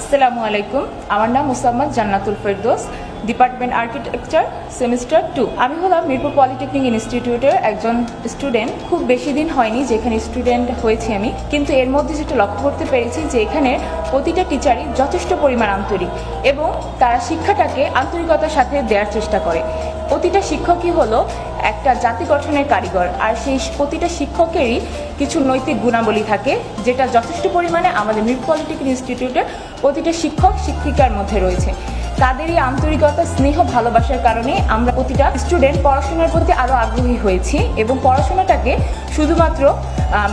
আসসালামু আলাইকুম। আমার নাম Musammad Jannatul Ferdous, department architecture semester two. আমি হলাম মিরপুর পলিটেকনিক ইনস্টিটিউটের একজন স্টুডেন্ট। খুব বেশি দিন হয়নি যেখানে স্টুডেন্ট হয়েছি আমি। কিন্তু এর মধ্যে যেটা লক্ষ্য করতে পেরেছি যে এখানে প্রতিটা টিচারই যথেষ্ট পরিমাণ আন্তরিক এবং তারা শিক্ষাটাকে আন্তরিকতার সাথে দেওয়ার চেষ্টা করে। প্রতিটা শিক্ষকই হলো একটা জাতি গঠনের কারিগর, আর সেই প্রতিটা শিক্ষকেরই কিছু নৈতিক গুণাবলী থাকে, যেটা যথেষ্ট পরিমাণে আমাদের মির পলিটেকনিক ইনস্টিটিউটের প্রতিটা শিক্ষক, শিক্ষিকার মধ্যে রয়েছে। তাদের এই আন্তরিকতা, স্নেহ, ভালোবাসার কারণে আমরা প্রতিটা স্টুডেন্ট পড়াশোনার প্রতি আরও আগ্রহী হয়েছি এবং পড়াশোনাটাকে শুধুমাত্র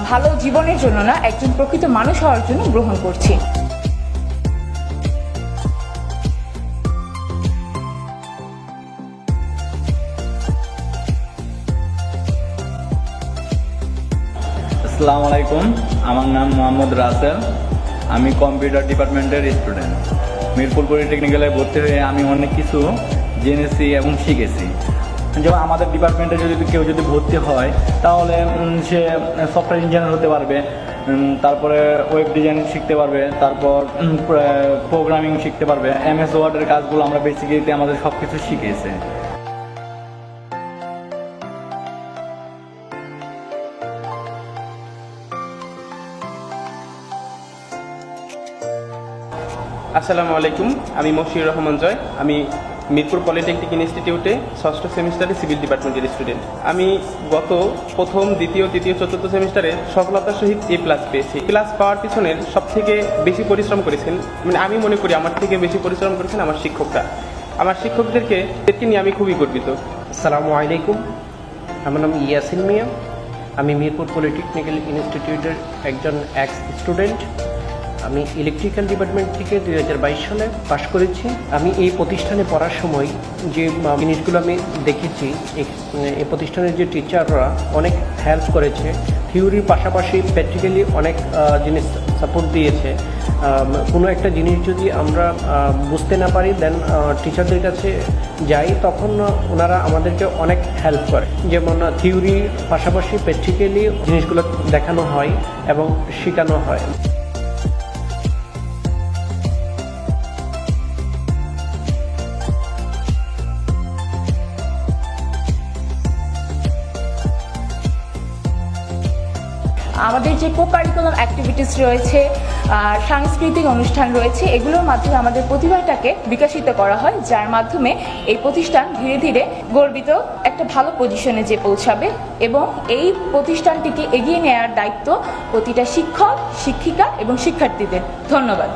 ভালো জীবনের জন্য না, একজন প্রকৃত মানুষ হওয়ার জন্য গ্রহণ করছি। আসসালামু আলাইকুম। আমার নাম মোহাম্মদ রাসেল। আমি কম্পিউটার ডিপার্টমেন্টের স্টুডেন্ট। মিরপুর পলিটেকনিক্যালে ভর্তি হয়ে আমি অনেক কিছু জেনেছি এবং শিখেছি। যেমন আমাদের ডিপার্টমেন্টে যদি কেউ যদি ভর্তি হয়, তাহলে সে সফটওয়্যার ইঞ্জিনিয়ার হতে পারবে তারপরে ওয়েব ডিজাইন শিখতে পারবে, তারপর প্রোগ্রামিং শিখতে পারবে এম এস ওয়ার্ডের কাজগুলো আমরা বেসিক্যালি আমাদের সব কিছু শিখিয়েছে আসসালামু আলাইকুম, আমি মশিউর রহমান জয়। আমি মিরপুর পলিটেকনিক ইনস্টিটিউটে ষষ্ঠ সেমিস্টারে সিভিল ডিপার্টমেন্টের স্টুডেন্ট। আমি গত প্রথম, দ্বিতীয়, তৃতীয়, চতুর্থ সেমিস্টারে সফলতার সহিত এ প্লাস পেয়েছি। ক্লাস পাওয়ার পিছনের সব থেকে বেশি পরিশ্রম করেছেন মানে আমি মনে করি আমার থেকে বেশি পরিশ্রম করেছেন আমার শিক্ষকরা। আমার শিক্ষকদেরকে এদেরকে নিয়ে আমি খুবই গর্বিত। আসসালামু আলাইকুম, আমার নাম ইয়াসিন মিয়া। আমি মিরপুর পলিটেকনিক্যাল ইনস্টিটিউটের একজন এক্স স্টুডেন্ট আমি ইলেকট্রিক্যাল ডিপার্টমেন্ট থেকে দুই হাজার বাইশ সালে পাশ করেছি। আমি এই প্রতিষ্ঠানে পড়ার সময় যে জিনিসগুলো আমি দেখেছি এই- প্রতিষ্ঠানের যে টিচাররা অনেক হেল্প করেছে। থিওরির পাশাপাশি প্র্যাকটিক্যালি অনেক জিনিস সাপোর্ট দিয়েছে। কোনো একটা জিনিস যদি আমরা বুঝতে না পারি দেন টিচারদের কাছে যাই, তখন ওনারা আমাদেরকে অনেক হেল্প করে। যেমন থিওরির পাশাপাশি প্র্যাকটিক্যালি জিনিসগুলো দেখানো হয় এবং শেখানো হয়। আমাদের যে কো কারিকুলাম অ্যাক্টিভিটিস রয়েছে সাংস্কৃতিক অনুষ্ঠান রয়েছে, এগুলোর মাধ্যমে আমাদের প্রতিভাটাকে বিকাশিত করা হয়, যার মাধ্যমে এই প্রতিষ্ঠান ধীরে ধীরে গর্বিত একটা ভালো পজিশনে যে পৌঁছাবে এবং এই প্রতিষ্ঠানটিকে এগিয়ে নেওয়ার দায়িত্ব প্রতিটা শিক্ষক, শিক্ষিকা এবং শিক্ষার্থীদের। ধন্যবাদ।